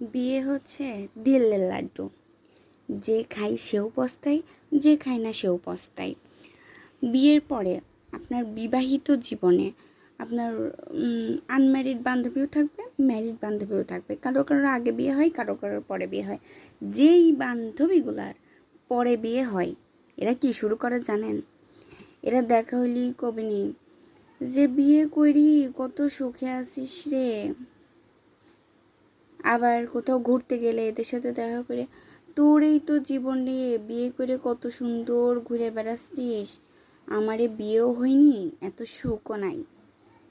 বিয়ে হচ্ছে দিলের লাড্ডু। যে খাই সেও পস্তায়, যে খায় না সেও পস্তায়। বিয়ের পরে আপনার বিবাহিত জীবনে আপনার আনম্যারিড বান্ধবীও থাকবে ম্যারিড বান্ধবীও থাকবে। কারও কারোর আগে বিয়ে হয়, কারও কারোর পরে বিয়ে হয়। যেই বান্ধবীগুলার পরে বিয়ে হয়, এরা কি শুরু করে জানেন? এরা দেখা হইলি কবিনি যে বিয়ে করি, কত সুখে আছিস রে। আবার কোথাও ঘুরতে গেলে এদের সাথে দেখা করে। তোর এই তো জীবন নিয়ে বিয়ে করে কত সুন্দর ঘুরে বেড়াচ্ছিস। আমারে বিয়েও হয়নি, এত সুখও নাই।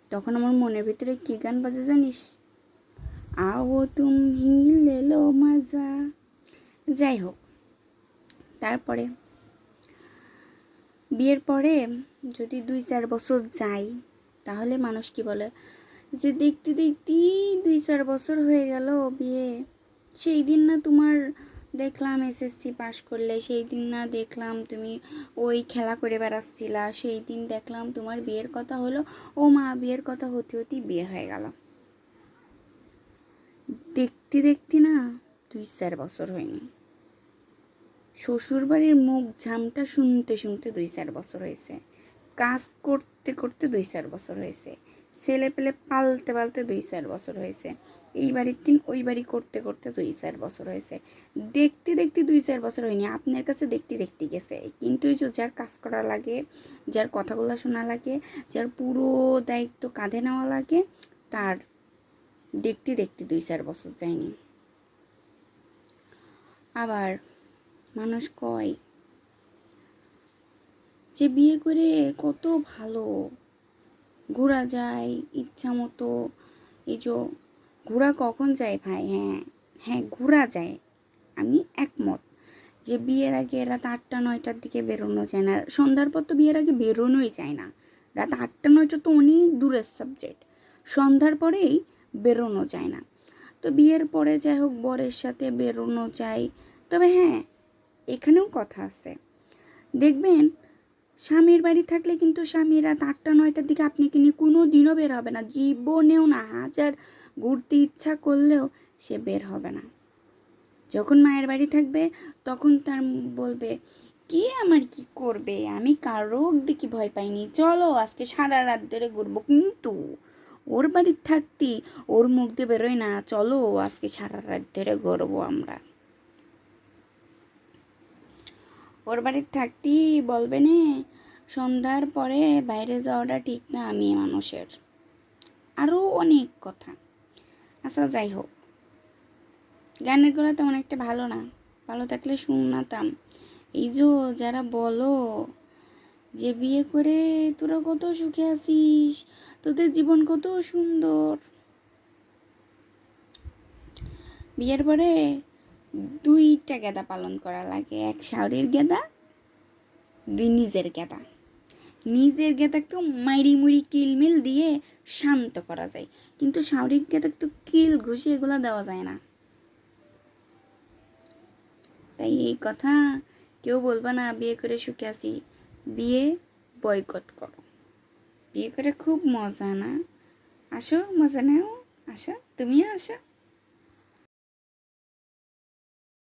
তখন আমার মনের ভিতরে কী গান বাজে জানিস? আও তুমি মাজা। যাই হোক, তারপরে, বিয়ের পরে যদি দুই চার বছর যাই, তাহলে মানুষ কি বলে? যে দেখতে দেখতেই দুই চার বছর হয়ে গেল বিয়ে। সেই দিন না তোমার দেখলাম এসএসসি পাশ করলে, সেই দিন না দেখলাম তুমি ওই খেলা করে বেড়াচ্ছিলা, সেই দিন দেখলাম তোমার বিয়ের কথা হলো, ও মা বিয়ের কথা হতে হতেই বিয়ে হয়ে গেল। দেখতে দেখতে না দুই চার বছর হয়নি। শ্বশুরবাড়ির মুখ ঝামটা শুনতে শুনতে দুই চার বছর হয়েছে। কাজ করতে করতে করতে দুই চার বছর হয়েছে। ছেলে পেলে পালতে পালতে দুই চার বছর হয়েছে। এই বাড়ির দিন ওই বাড়ি করতে করতে দুই চার বছর হয়েছে। দেখতে দেখতে দুই চার বছর হয়নি, আপনার কাছে দেখতে দেখতে গেছে। কিন্তু এই যে যার কাজ করা লাগে, যার কথাগুলো শোনা লাগে, যার পুরো দায়িত্ব কাঁধে নেওয়া লাগে, তার দেখতে দেখতে দুই চার বছর যায়নি। আবার মানুষ কয় যে বিয়ে করে কত ভালো। ঘোরা যায়, ইচ্ছা মতো। এই যে ঘোরা কখন যায় ভাই? হ্যাঁ হ্যাঁ ঘোরা যায়। আমি একমত যে বিয়ের আগে রাত আটটা, নয়টার দিকে বেরোনো যায় না। সন্ধ্যার পর তো বিয়ের আগে বেরোনোই যায় না। রাত আটটা, নয়টা তো অনেক দূরের সাবজেক্ট সন্ধ্যার পরেই বেরোনো যায় না। তো বিয়ের পরে যাই হোক, বরের সাথে বেরোনো যায়। তবে হ্যাঁ এখানেও কথা আছে। দেখবেন স্বামীর বাড়ি থাকলে কিন্তু স্বামী রাত আটটা, নয়টার দিকে আপনি কিনে কোনো দিনও বের হবে না? জীবনেও না, হাজার ঘুরতে ইচ্ছা করলেও সে বের হবে না। যখন মায়ের বাড়ি থাকবে, তখন তার বলবে, কে আমার কি করবে? আমি কারও দেখি ভয় পাইনি। চলো আজকে সারা রাত ধরে ঘুরবো। কিন্তু ওর বাড়ির থাকতি, ওর মুখ দিয়ে বেরোয় না। চলো আজকে সারা রাত ধরে ঘুরবো আমরা। ওর বাড়ির থাকতেই বলবে নে, সন্ধ্যার পরে বাইরে যাওয়াটা ঠিক না আমি মানুষের। আরও অনেক কথা। আচ্ছা যাই হোক। গানের গলা তেমন একটা ভালো না। ভালো থাকলে শুননাতাম এই যে যারা বলো যে বিয়ে করে তোরা কত সুখে আছিস, তোদের জীবন কত সুন্দর। বিয়ের পরে দুইটা গেদা পালন করা লাগে, এক শাওরির গেদা, দুই নিজের গেদা। নিজের গেদাকেও মাইরি মুড়ি কিলমিল দিয়ে শান্ত করা যায়। কিন্তু শাওরির গেদাক তো কিল, ঘুষি এগুলো দেওয়া যায় না। তাই এই কথা কেউ বলবা না, বিয়ে করে সুখে আসি বিয়ে বয়কট করো। বিয়ে করে খুব মজা না? আসো, মজা নাও, আসো, তুমিও আসো।